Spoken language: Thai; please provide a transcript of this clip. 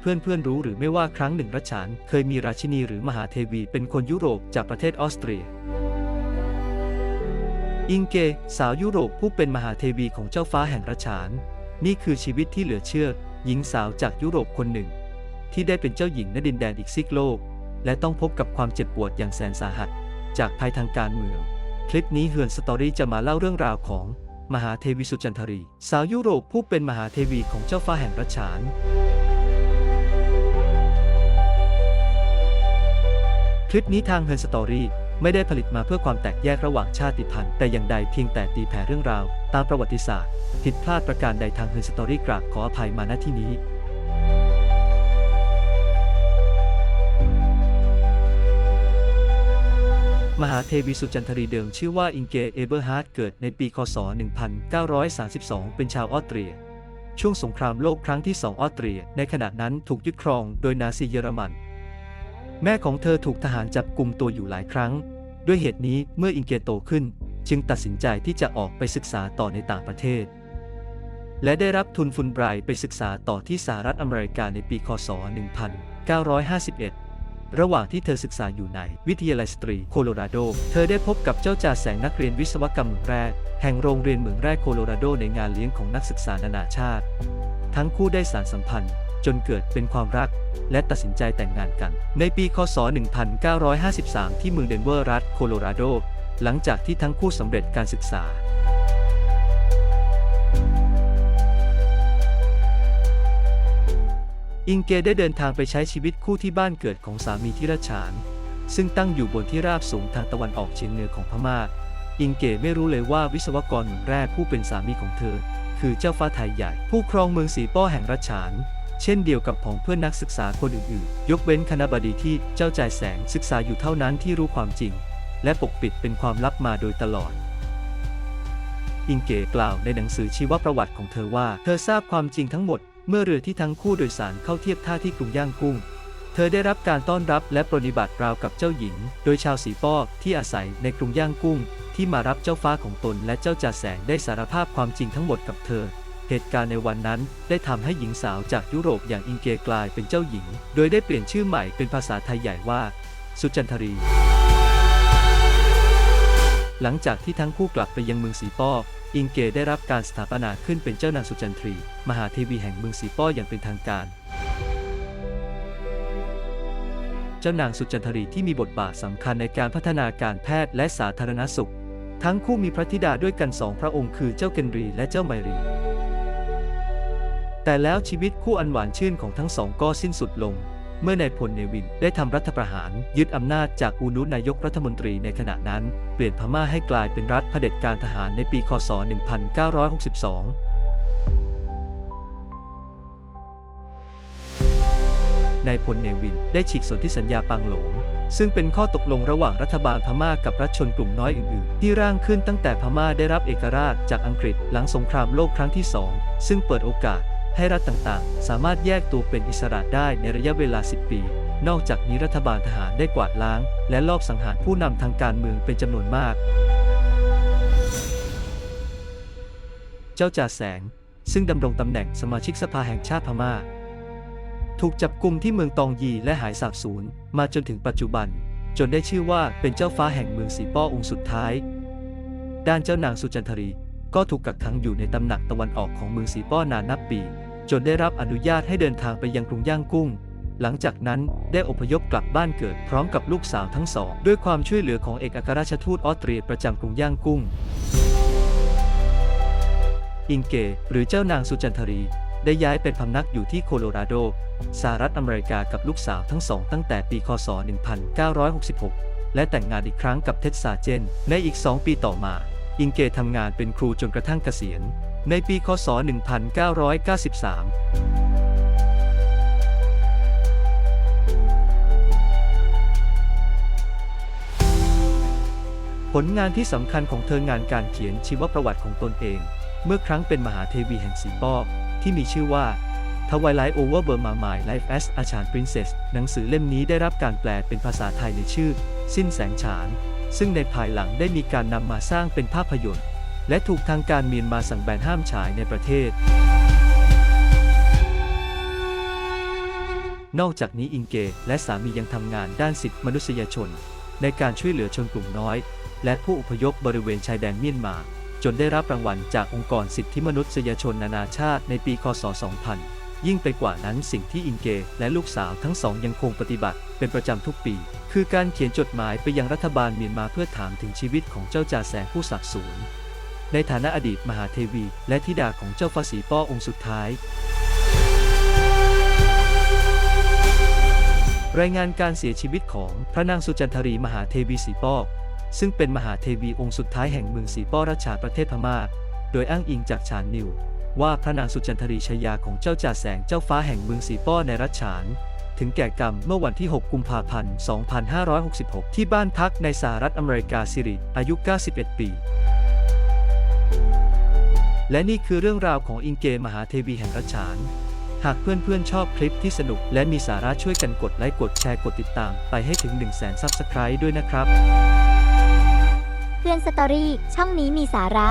เพื่อนๆรู้หรือไม่ว่าครั้งหนึ่งรัชฉานเคยมีราชินีหรือมหาเทวีเป็นคนยุโรปจากประเทศออสเตรีย อิงเก สาวยุโรปผู้เป็นมหาเทวีของเจ้าฟ้าแห่งรัชฉานนี่คือชีวิตที่เหลือเชื่อ หญิงสาวจากยุโรปคนหนึ่ง ที่ได้เป็นเจ้าหญิงณดินแดนอีกซีกโลก และต้องพบกับความเจ็บปวดอย่างแสนสาหัส จากภัยทางการเมือง คลิปนี้เฮือนสตอรี่จะมาเล่าเรื่องราวของ มหาเทวีสุจันทรี สาวยุโรปผู้เป็นมหาเทวีของเจ้าฟ้าแห่งรัชฉาน คลิปนี้ทางเฮิร์นสตอรี่ไม่ได้ผลิตมาเพื่อความแตกแยกระหว่างชาติพันธุ์แต่อย่างใดเพียงแต่ตีแผ่เรื่องราว ตามประวัติศาสตร์ ผิดพลาดประการใดทางเฮิร์นสตอรี่กราบขออภัยมาณที่นี้ มหาเทวีสุจันทรีเดิมชื่อว่าอิงเกเอเบอร์ฮาร์ดเกิดในปีคศ 1932 เป็นชาวออสเตรีย ช่วงสงครามโลกครั้งที่สองออสเตรีย ในขณะนั้นถูกยึดครองโดยนาซีเยอรมัน แม่ของเธอถูกทหารจับกลุ่มตัวอยู่หลายครั้ง ด้วยเหตุนี้เมื่ออิงเกโตขึ้น จึงตัดสินใจที่จะออกไปศึกษาต่อในต่างประเทศ และได้รับทุนฟุนไบร์ไปศึกษาต่อที่สหรัฐอเมริกาในปีคศ 1951 ระหว่างที่เธอศึกษาอยู่ในวิทยาลัยสตรีโคโลราโด เธอได้พบกับเจ้าจ่าแสงนักเรียนวิศวกรรมเหมืองแร่แห่งโรงเรียนเหมืองแร่โคโลราโดในงานเลี้ยงของนักศึกษานานาชาติ ทั้งคู่ได้สารสัมพันธ์ จนเกิดเป็นความรัก และตัดสินใจแต่งงานกัน ในปีคศ 1953 ที่เมืองเดนเวอร์รัฐโคโลราโด หลังจากที่ทั้งคู่สำเร็จการศึกษา อิงเกได้เดินทางไปใช้ชีวิตคู่ที่บ้านเกิดของสามีที่รชาน ซึ่งตั้งอยู่บนที่ราบสูงทางตะวันออกเฉียงเหนือของพม่า อิงเกไม่รู้เลยว่าวิศวกรหนุ่มแรกผู้เป็นสามีของเธอ คือเจ้าฟ้าไทยใหญ่ ผู้ครองเมืองสีป้อแห่งรัชาน เช่นเดียวกับผองเพื่อนนักศึกษาคนอื่นๆ ยกเว้นคณะบดีที่เจ้าจ่ายแสงศึกษาอยู่เท่านั้นที่รู้ความจริง และปกปิดเป็นความลับมาโดยตลอดอิงเก๋กล่าวในหนังสือชีวประวัติของเธอว่า เธอทราบความจริงทั้งหมด เมื่อเรือที่ทั้งคู่โดยสารเข้าเทียบท่าที่กรุงย่างกุ้ง เธอได้รับการต้อนรับและปรนนิบัติราวกับเจ้าหญิง โดยชาวสีป้อที่อาศัยในกรุงย่างกุ้ง ที่มารับเจ้าฟ้าของตนและเจ้าจ่าแสงได้สารภาพความจริงทั้งหมดกับเธอ เหตุการณ์ในวันนั้นได้ทำให้หญิงสาวจากยุโรปอย่างอิงเกกลายเป็นเจ้าหญิง โดยได้เปลี่ยนชื่อใหม่เป็นภาษาไทยใหญ่ว่า สุจันทรี หลังจากที่ทั้งคู่กลับไปยังเมืองสีป้อ อิงเกได้รับการสถาปนาขึ้นเป็นเจ้านางสุจันทรี มหาเทวีแห่งเมืองสีป้ออย่างเป็นทางการ เจ้านางสุจันทรีที่มีบทบาทสำคัญในการพัฒนาการแพทย์และสาธารณสุข ทั้งคู่มีพระธิดาด้วยกันสองพระองค์คือเจ้าเกนรีและเจ้าไมรี แต่แล้วชีวิตคู่อันหวานชื่นของทั้งสองก็สิ้นสุดลง เมื่อนายพลเนวินได้ทำรัฐประหาร ยึดอำนาจจากอูนุนายกรัฐมนตรีในขณะนั้น เปลี่ยนพม่าให้กลายเป็นรัฐเผด็จการทหารในปีคศ 1962นายพลเนวินได้ฉีกสนธิสัญญาปางหลง ซึ่งเป็นข้อตกลงระหว่างรัฐบาลพม่ากับรัฐชนกลุ่มน้อยอื่นๆ ที่ร่างขึ้นตั้งแต่พม่าได้รับเอกราชจากอังกฤษหลังสงครามโลกครั้งที่สองซึ่งเปิดโอกาส ให้รัฐต่างๆ สามารถแยกตัวเป็นอิสระได้ในระยะเวลา 10 ปี นอกจากนี้รัฐบาลทหารได้กวาดล้าง และลอบสังหารผู้นำทางการเมืองเป็นจำนวนมาก เจ้าจ่าแสง ซึ่งดำรงตำแหน่งสมาชิกสภาแห่งชาติพม่า ถูกจับกลุ่มที่เมืองตองยีและหายสาบสูญมาจนถึงปัจจุบัน จนได้ชื่อว่าเป็นเจ้าฟ้าแห่งเมืองสีป้อองค์สุดท้าย ด้านเจ้านางสุจันทรีก็ถูกกักขังอยู่ในตำหนักตะวันออกของเมืองสีป้อนานนับปี จนได้รับอนุญาตให้เดินทางไปยังกรุงย่างกุ้ง หลังจากนั้นได้อพยพกลับบ้านเกิดพร้อมกับลูกสาวทั้งสอง ด้วยความช่วยเหลือของเอกอัครราชทูตออสเตรียประจำกรุงย่างกุ้ง อิงเก หรือเจ้านางสุจันทรี ได้ย้ายเป็นพำนักอยู่ที่โคโลราโดสหรัฐอเมริกากับลูกสาวทั้งสองตั้งแต่ปีคศ 1966 และแต่งงานอีกครั้งกับเท็ดซาเจน ในอีก 2 ปีต่อมา อิงเกทำงานเป็นครูจนกระทั่งเกษียณ ในปีคศ 1993ผลงานที่สำคัญของเธองานการเขียนชีวประวัติของตนเอง เมื่อครั้งเป็นมหาเทวีแห่งสีป้อที่มีชื่อว่า Twilight Over Burma My Life as a Chan Princess หนังสือเล่มนี้ได้รับการแปลเป็นภาษาไทยในชื่อ สิ้นแสงฉาน ซึ่งในภายหลังได้มีการนำมาสร้างเป็นภาพยนตร์ และถูกทางการเมียนมาสั่งแบนห้ามฉายในประเทศ นอกจากนี้อิงเกและสามียังทำงานด้านสิทธิมนุษยชน ในการช่วยเหลือชนกลุ่มน้อย และผู้อพยพบริเวณชายแดนเมียนมา จนได้รับรางวัลจากองค์กรสิทธิมนุษยชนนานาชาติในปี คศ 2000ยิ่งไปกว่านั้นสิ่งที่อิงเกและลูกสาวทั้งสองยังคงปฏิบัติเป็นประจำทุกปี คือการเขียนจดหมายไปยังรัฐบาลเมียนมาเพื่อถามถึงชีวิตของเจ้าจ่าแสงผู้สักสูญ ในฐานะอดีตมหาเทวี และธิดาของเจ้าฟ้าสีป้อองค์สุดท้าย รายงานการเสียชีวิตของพระนางสุจันทรีมหาเทวีสีป้อซึ่งเป็นมหาเทวีองค์สุดท้ายแห่งเมืองสีป้อราชาประเทศพม่า โดยอ้างอิงจากชานนิว ว่าพระนางสุจันทรีชายาของเจ้าจ่าแสงเจ้าฟ้าแห่งเมืองสีป้อในรัชฉานถึงแก่กรรมเมื่อวันที่ 6 กุมภาพันธ์ 2566 ที่บ้านพักในสหรัฐอเมริกาสิริ อายุ 91 ปี และนี่คือเรื่องราวของอิงเกมหาเทวีแห่งรัชฉาน หากเพื่อนๆ ชอบคลิปที่สนุก และมีสาระช่วยกันกดไลค์กดแชร์กดติดตาม ไปให้ถึง 1 0 0 0 0แสนซับสไครต์ด้วยนะครับ เพื่อนสตอรี่ช่องนี้มีสาระ